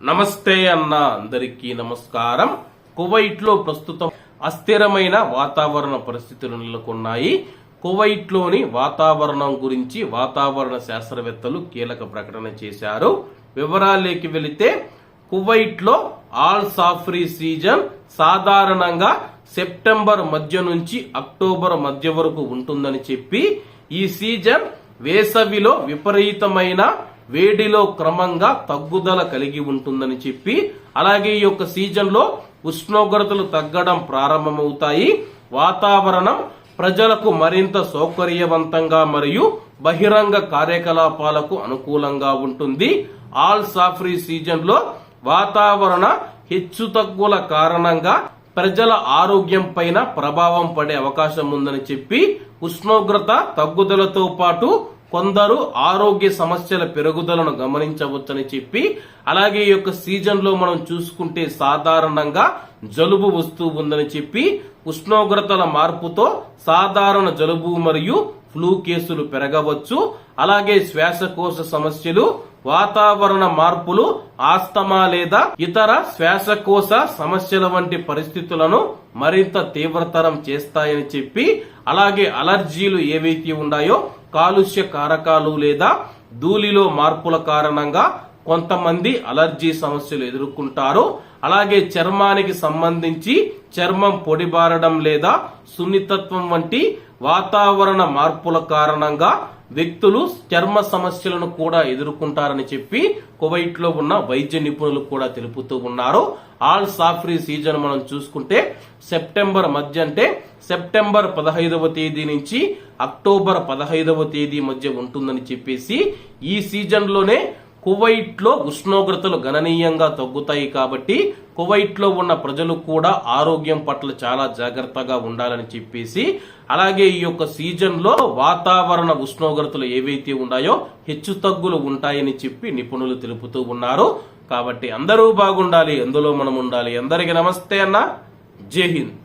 నమస్తే అన్న అందరికీ నమస్కారం. కువైట్లో ప్రస్తుతం అస్థిరమైన వాతావరణ పరిస్థితులు నెలకొన్నాయి. కువైట్లోని వాతావరణం గురించి వాతావరణ శాస్త్రవేత్తలు కీలక ప్రకటన చేశారు. వివరాల్లోకి వెళితే కువైట్లో ఆల్ సాఫ్రీ సీజన్ సాధారణంగా సెప్టెంబర్ మధ్య నుంచి అక్టోబర్ మధ్య వరకు ఉంటుందని చెప్పి ఈ సీజన్ వేసవిలో విపరీతమైన వేడిలో క్రమంగా తగ్గుదల కలిగి ఉంటుందని చెప్పి అలాగే ఈ యొక్క సీజన్లో ఉష్ణోగ్రతలు తగ్గడం ప్రారంభమవుతాయి. వాతావరణం ప్రజలకు మరింత సౌకర్యవంతంగా మరియు బహిరంగ కార్యకలాపాలకు అనుకూలంగా ఉంటుంది. ఆల్ సాఫ్రీ సీజన్లో వాతావరణ హెచ్చుతగ్గుల కారణంగా ప్రజల ఆరోగ్యం పైన ప్రభావం పడే అవకాశం ఉందని చెప్పి ఉష్ణోగ్రత తగ్గుదలతో పాటు కొందరు ఆరోగ్య సమస్యల పెరుగుదలను గమనించవచ్చని చెప్పి అలాగే ఈ యొక్క సీజన్లో మనం చూసుకుంటే సాధారణంగా జలుబు వస్తూ ఉందని చెప్పి ఉష్ణోగ్రతల మార్పుతో సాధారణ జలుబు మరియు ఫ్లూ కేసులు పెరగవచ్చు. అలాగే శ్వాసకోశ సమస్యలు వాతావరణ మార్పులు ఆస్తమా లేదా ఇతర శ్వాసకోశ సమస్యల వంటి పరిస్థితులను మరింత తీవ్రతరం చేస్తాయని చెప్పి అలాగే అలర్జీలు ఏవైతే ఉన్నాయో కాలుష్య కారకాలు లేదా ధూళిలో మార్పుల కారణంగా కొంతమంది అలర్జీ సమస్యలు ఎదుర్కొంటారు. అలాగే చర్మానికి సంబంధించి చర్మం పొడిబారడం లేదా సున్నితత్వం వంటి వాతావరణ మార్పుల కారణంగా వ్యక్తులు చర్మ సమస్యలను కూడా ఎదుర్కొంటారని చెప్పి కువైట్లో ఉన్న వైద్య నిపుణులు కూడా తెలుపుతూ ఉన్నారు. ఆల్ సాఫ్రీ సీజన్ మనం చూసుకుంటే సెప్టెంబర్ మధ్య అంటే సెప్టెంబర్ పదహైదవ తేదీ నుంచి అక్టోబర్ పదహైదవ తేదీ మధ్య ఉంటుందని చెప్పేసి ఈ సీజన్ కువైట్లో ఉష్ణోగ్రతలు గణనీయంగా తగ్గుతాయి కాబట్టి కువైట్లో ఉన్న ప్రజలు కూడా ఆరోగ్యం పట్ల చాలా జాగ్రత్తగా ఉండాలని చెప్పేసి అలాగే ఈ యొక్క సీజన్లో వాతావరణ ఉష్ణోగ్రతలు ఏవైతే ఉన్నాయో హెచ్చు తగ్గులు ఉంటాయని చెప్పి నిపుణులు తెలుపుతూ ఉన్నారు. కాబట్టి అందరూ బాగుండాలి అందులో మనం ఉండాలి. అందరికీ నమస్తే అన్న. జై హింద్.